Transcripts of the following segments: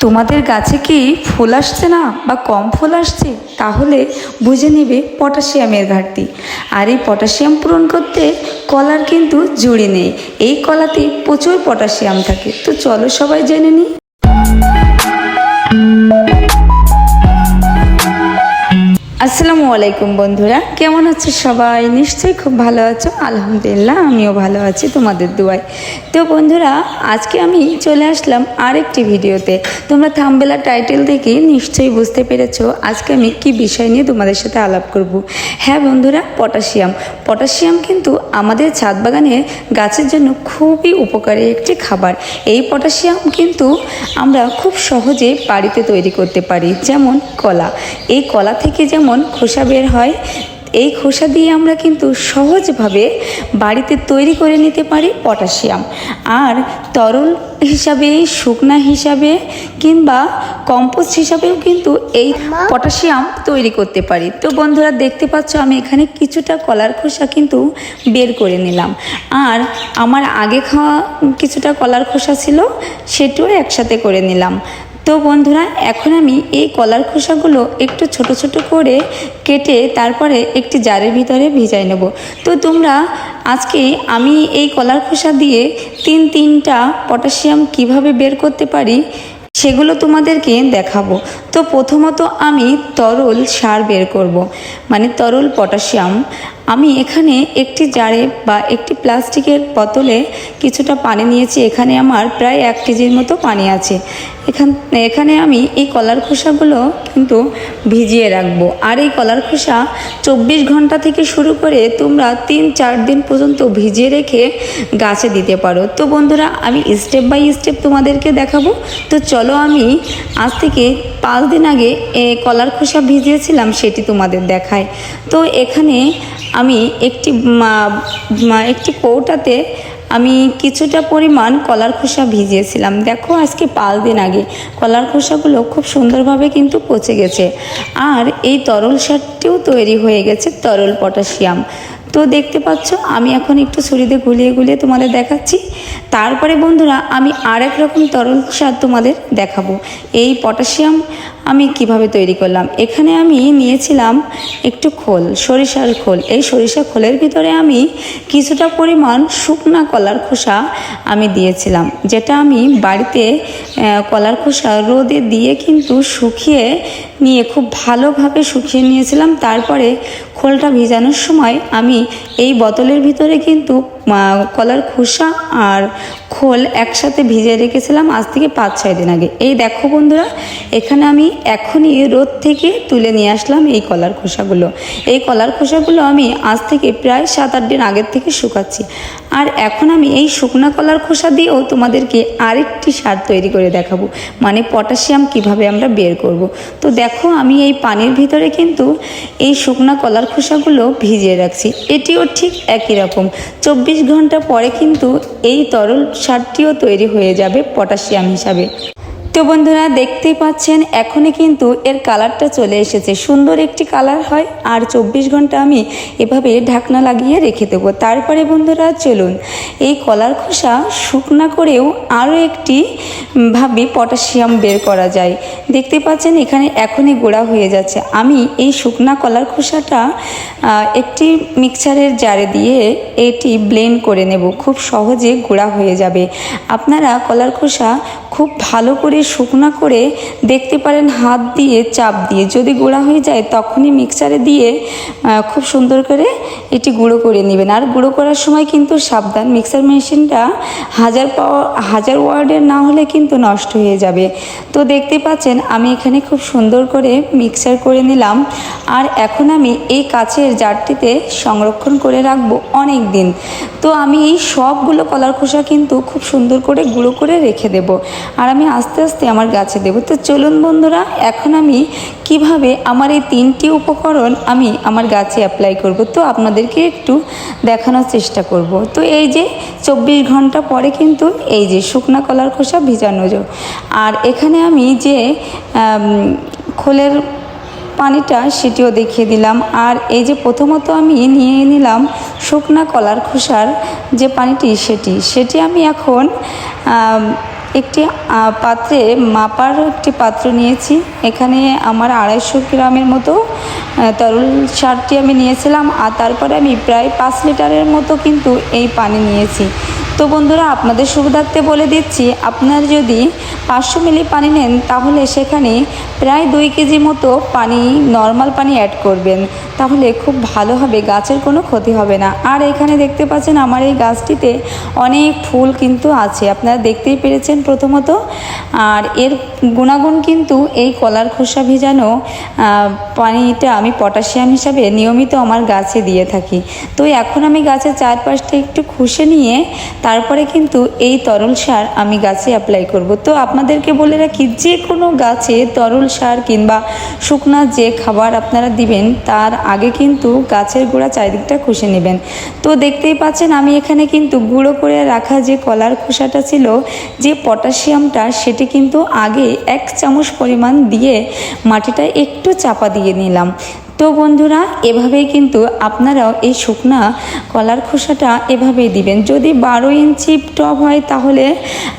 তোমাদের গাছে কি ফুল আসছে না বা কম ফুল আসছে? তাহলে বুঝে নেবে পটাশিয়ামের ঘাটতি। আর এই পটাশিয়াম পূরণ করতে কলার কিন্তু জুড়ি নেই। এই কলাতে প্রচুর পটাশিয়াম থাকে। তো চলো সবাই জেনে নিই আসসালামু আলাইকুম বন্ধুরা, কেমন আছো সবাই? নিশ্চয়ই খুব ভালো আছো। আলহামদুলিল্লাহ, আমিও ভালো আছি তোমাদের দুয়ায়। তো বন্ধুরা, আজকে আমি চলে আসলাম আরেকটি ভিডিওতে। তোমরা থামবেলা টাইটেল দেখে নিশ্চয়ই বুঝতে পেরেছ আজকে আমি কি বিষয় নিয়ে তোমাদের সাথে আলাপ করব। হ্যাঁ বন্ধুরা, পটাশিয়াম। পটাশিয়াম কিন্তু আমাদের ছাদ বাগানে গাছের জন্য খুবই উপকারী একটি খাবার। এই পটাশিয়াম কিন্তু আমরা খুব সহজে বাড়িতে তৈরি করতে পারি, যেমন কলা। এই কলা থেকে যেমন খোসা বের হয়, এই খোসা দিয়ে আমরা কিন্তু সহজভাবে বাড়িতে তৈরি করে নিতে পারি পটাশিয়াম। আর তরল হিসাবে, শুকনা হিসাবে কিংবা কম্পোস্ট হিসাবেও কিন্তু এই পটাশিয়াম তৈরি করতে পারি। তো বন্ধুরা, দেখতে পাচ্ছ আমি এখানে কিছুটা কলার খোসা কিন্তু বের করে নিলাম। আর আমার আগে খাওয়া কিছুটা কলার খোসা ছিল, সেটাও একসাথে করে নিলাম। তো বন্ধুরা, এখন আমি এই কলার খোসাগুলো একটু ছোট ছোট করে কেটে তারপরে একটি জারের ভিতরে ভিজাই নেব। তো তোমরা, আজকে আমি এই কলার খোসা দিয়ে তিন তিনটা পটাশিয়াম কীভাবে বের করতে পারি সেগুলো তোমাদেরকে দেখাবো। তো প্রথমত আমি তরল সার বের করব। মানে তরল পটাশিয়াম। আমি এখানে একটি জারে বা একটি প্লাস্টিকের বোতলে কিছুটা পানি নিয়েছি। এখানে আমার প্রায় এক কেজির মতো পানি আছে। এখান, এখানে আমি এই কলার খোসাগুলো কিন্তু ভিজিয়ে রাখব। আর এই কলার খোসা চব্বিশ ঘণ্টা থেকে শুরু করে তোমরা তিন চার দিন পর্যন্ত ভিজিয়ে রেখে গাছে দিতে পারো। তো বন্ধুরা, আমি স্টেপ বাই স্টেপ তোমাদেরকে দেখাবো। তো চলো আমি আজ থেকে পাঁচ দিন আগে কলার খোসা ভিজিয়েছিলাম, সেটি তোমাদের দেখায়। তো এখানে আমি একটি একটি কৌটাতে আমি কিছুটা পরিমাণ কলার খোসা ভিজিয়েছিলাম। দেখো, আজকে পাঁচ দিন আগে কলার খোসাগুলো খুব সুন্দরভাবে কিন্তু পচে গেছে। আর এই তরল সারটিও তৈরি হয়ে গেছে তরল পটাশিয়াম। তো দেখতে পাচ্ছ, আমি এখন একটু ছুরিতে গুলিয়ে গুলিয়ে তোমাদের দেখাচ্ছি। তারপরে বন্ধুরা, আমি আর এক রকম তরল সার তোমাদের দেখাবো। এই পটাশিয়াম আমি কীভাবে তৈরি করলাম? এখানে আমি নিয়েছিলাম একটু খোল, সরিষার খোল। এই সরিষা খোলের ভিতরে আমি কিছুটা পরিমাণ শুকনা কলার খোসা আমি দিয়েছিলাম, যেটা আমি বাড়িতে কলার খোসা রোদে দিয়ে কিন্তু শুকিয়ে নিয়ে খুব ভালোভাবে শুকিয়ে নিয়েছিলাম। তারপরে খোলটা ভিজানোর সময় আমি এই বোতলের ভিতরে কিন্তু কলার খোসা আর খোল একসাথে ভিজে রেখেছিলাম আজ থেকে পাঁচ, ছয় দিন আগে। এই দেখো বন্ধুরা, এখানে আমি এখনই রোদ থেকে তুলে নিয়ে আসলাম এই কলার খোসাগুলো। এই কলার খোসাগুলো আমি আজ থেকে প্রায় সাত, আট দিন আগের থেকে শুকাচ্ছি। আর এখন আমি এই শুকনো কলার খোসা দিয়েও তোমাদেরকে আরেকটি সার তৈরি করে দেখাবো। মানে পটাশিয়াম কীভাবে আমরা বের করব। তো দেখো, আমি এই পানির ভিতরে কিন্তু এই শুকনা কলার খোসাগুলো ভিজিয়ে রাখছি। এটিও ঠিক একই রকম। চব্বিশ ঘণ্টা পরে কিন্তু এই তরল সারটিও তৈরি হয়ে যাবে পটাশিয়াম হিসাবে। তো বন্ধুরা দেখতেই পাচ্ছেন, এখনই কিন্তু এর কালারটা চলে এসেছে। সুন্দর একটি কালার হয়, আর চব্বিশ ঘণ্টা আমি এভাবে ঢাকনা লাগিয়ে রেখে দেবো। তারপরে বন্ধুরা চলুন, এই কলার খোসা শুকনা করেও আরও একটি ভাবে পটাশিয়াম বের করা যায়। দেখতে পাচ্ছেন, এখানে এখনই গোড়া হয়ে যাচ্ছে। আমি এই শুকনা কলার খোসাটা একটি মিক্সারের জারে দিয়ে এটি ব্লেন্ড করে নেব। খুব সহজে গোড়া হয়ে যাবে। আপনারা কলার খোসা খুব ভালো করে শুকনা করে দেখতে পারেন হাত দিয়ে, চাপ দিয়ে। যদি গুঁড়া হয়ে যায়, তখনই মিক্সারে দিয়ে খুব সুন্দর করে এটি গুঁড়ো করে নেবেন। আর গুঁড়ো করার সময় কিন্তু সাবধান মিক্সার মেশিনটা হাজার পাওয়ার হাজার ওয়ার্ডের না হলে কিন্তু নষ্ট হয়ে যাবে। তো দেখতে পাচ্ছেন, আমি এখানে খুব সুন্দর করে মিক্সার করে নিলাম। আর এখন আমি এই কাচের জারটিতে সংরক্ষণ করে রাখব অনেক দিন তো আমি এই সবগুলো কলার খোসা কিন্তু খুব সুন্দর করে গুঁড়ো করে রেখে দেব। আর আমি আস্তে আস্তে আমার গাছে দেবো। তো চলুন বন্ধুরা, এখন আমি কীভাবে আমার এই তিনটি উপকরণ আমি আমার গাছে অ্যাপ্লাই করব, তো আপনাদেরকে একটু দেখানোর চেষ্টা করব। তো এই যে চব্বিশ ঘণ্টা পরে কিন্তু এই যে শুকনা কলার খোসা ভিজানো আর এখানে আমি যে খোলের পানিটা সেটিও দেখিয়ে দিলাম, আর এই যে প্রথমত আমি নিয়ে নিলাম শুকনা কলার খোসার যে পানিটি সেটি সেটি আমি এখন একটি পাত্রে মাপার একটি পাত্র নিয়েছি। এখানে আমার আড়াইশো গ্রামের মতো তরল সারটি আমি নিয়েছিলাম, আর তারপরে আমি প্রায় পাঁচ লিটারের মতো কিন্তু এই পানি নিয়েছি। তো বন্ধুরা, আপনাদের সুবিধার্থে বলে দিচ্ছি, আপনার যদি পাঁচশো মিলি পানি নেন, তাহলে সেখানে প্রায় দুই কেজি মতো পানি নর্মাল পানি অ্যাড করবেন। তাহলে খুব ভালো হবে, গাছের কোনো ক্ষতি হবে না। আর এখানে দেখতে পাচ্ছেন, আমার এই গাছটিতে অনেক ফুল কিন্তু আছে। আপনারা দেখতেই পেরেছেন প্রথমত। আর এর গুণাগুণ কিন্তু এই কলার খোসা ভিজানো পানিটা আমি পটাশিয়াম হিসাবে নিয়মিত আমার গাছে দিয়ে থাকি। তো এখন আমি গাছের চারপাশটা একটু খুশে নিয়ে তারপরে কিন্তু এই তরল সার আমি গাছে অ্যাপ্লাই করব। তো আপনাদেরকে বলে রাখি যে কোনো গাছে তরল সার কিংবা শুকনা যে খাবার আপনারা দিবেন, তার আগে কিন্তু গাছের গোড়া চারিদিকটা খুশে নেবেন। তো দেখতেই পাচ্ছেন, আমি এখানে কিন্তু গুঁড়ো করে রাখা যে কলার খোসাটা ছিল, যে পটাশিয়ামটা, সেটি কিন্তু আগে এক চামচ পরিমাণ দিয়ে মাটিটা একটু চাপা দিয়ে নিলাম। তো বন্ধুরা, এভাবেই কিন্তু আপনারাও এই শুকনা কলার খোসাটা এভাবেই দিবেন। যদি বারো ইঞ্চি টব হয়, তাহলে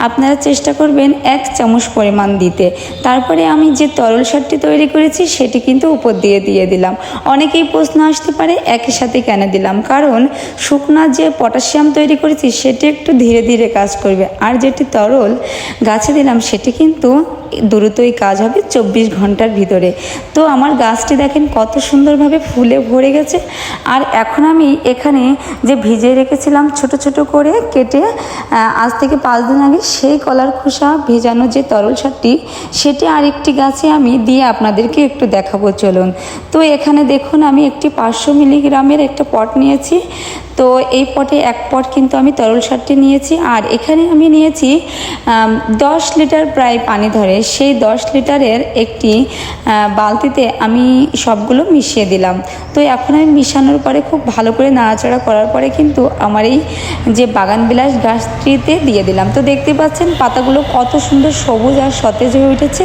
আপনারা চেষ্টা করবেন এক চামচ পরিমাণ দিতে। তারপরে আমি যে তরল সারটি তৈরি করেছি, সেটি কিন্তু উপর দিয়ে দিয়ে দিলাম। অনেকেই প্রশ্ন আসতে পারে, একই সাথে কেন দিলাম? কারণ শুকনা যে পটাশিয়াম তৈরি করেছি, সেটি একটু ধীরে ধীরে কাজ করবে। আর যেটি তরল গাছে দিলাম, সেটি কিন্তু দ্রুতই কাজ হবে চব্বিশ ঘণ্টার ভিতরে। তো আমার গাছটি দেখেন কত সুন্দরভাবে ফুলে ভরে গেছে। আর এখন আমি এখানে যে ভিজিয়ে রেখেছিলাম ছোট ছোট করে কেটে আজ থেকে পাঁচ দিন আগে সেই কলার খোসা ভেজানো যে তরল সারটি, সেটি আরেকটি গাছে আমি দিয়ে আপনাদেরকে একটু দেখাবো, চলুন। তো এখানে দেখুন আমি একটি পাঁচশো মিলিগ্রামের একটা পট নিয়েছি। তো এই পটে এক পট কিন্তু আমি তরল সারটি নিয়েছি। আর এখানে আমি নিয়েছি দশ লিটার প্রায় পানি ধরে। সেই দশ লিটারের একটি বালতিতে আমি সবগুলো মিশিয়ে দিলাম। তো এখন আমি মিশানোর পরে খুব ভালো করে নাড়াচাড়া করার পরে কিন্তু আমার এই যে বাগান বিলাস গাছটিতে দিয়ে দিলাম। তো দেখতে পাচ্ছেন পাতাগুলো কত সুন্দর সবুজ আর সতেজ হয়ে উঠেছে।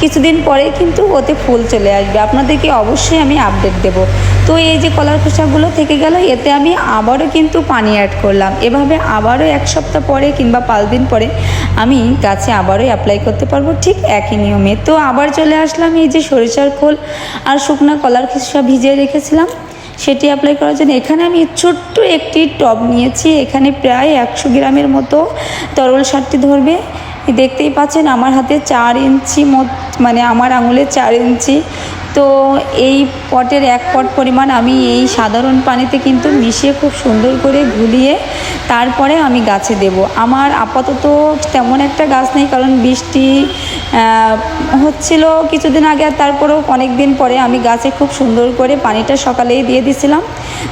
কিছুদিন পরে কিন্তু ওতে ফুল চলে আসবে। আপনাদেরকে অবশ্যই আমি আপডেট দেব। তো এই যে কলার খোসাগুলো থেকে গেল, এতে আমি আবারও কিন্তু পানি অ্যাড করলাম। এভাবে আবারও এক সপ্তাহ পরে কিংবা পাঁচ দিন পরে আমি গাছে আবারও অ্যাপ্লাই করতে পারব ঠিক একই নিয়মে। তো আবার চলে আসলাম এই যে সরিষার খোল আর শুকনা কলার খোসা ভিজিয়ে রেখেছিলাম, সেটি অ্যাপ্লাই করার জন্য। এখানে আমি ছোট্ট একটি টব নিয়েছি, এখানে প্রায় একশো গ্রামের মতো তরল সারটি ধরবে। দেখতেই পাচ্ছেন আমার হাতে চার ইঞ্চি মত মানে আমার আঙুলে চার ইঞ্চি তো এই পটের এক পট পরিমাণ আমি এই সাধারণ পানিতে কিন্তু মিশিয়ে খুব সুন্দর করে গুলিয়ে তারপরে আমি গাছে দেব। আমার আপাতত তেমন একটা গাছ নেই, কারণ বৃষ্টি হচ্ছিল কিছুদিন আগে আর তারপরেও অনেক দিন পরে আমি গাছে খুব সুন্দর করে পানিটা সকালেই দিয়ে দিছিলাম।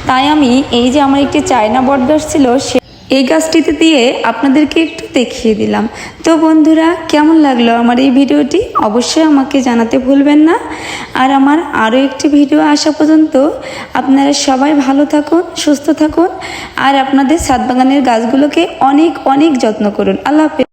তাই আমি এই যে আমার একটি চায়না বটগাছ ছিল সে এই গাছটিতে দিয়ে আপনাদেরকে একটু দেখিয়ে দিলাম। তো বন্ধুরা, কেমন লাগল আমার এই ভিডিওটি? অবশ্যই আমাকে জানাতে ভুলবেন না। আর আমার আরও একটি ভিডিও আসা পর্যন্ত আপনারা সবাই ভালো থাকুন, সুস্থ থাকুন। আর আপনাদের সাত বাগানের গাছগুলোকে অনেক অনেক যত্ন করুন। আল্লাহ হাফেজ।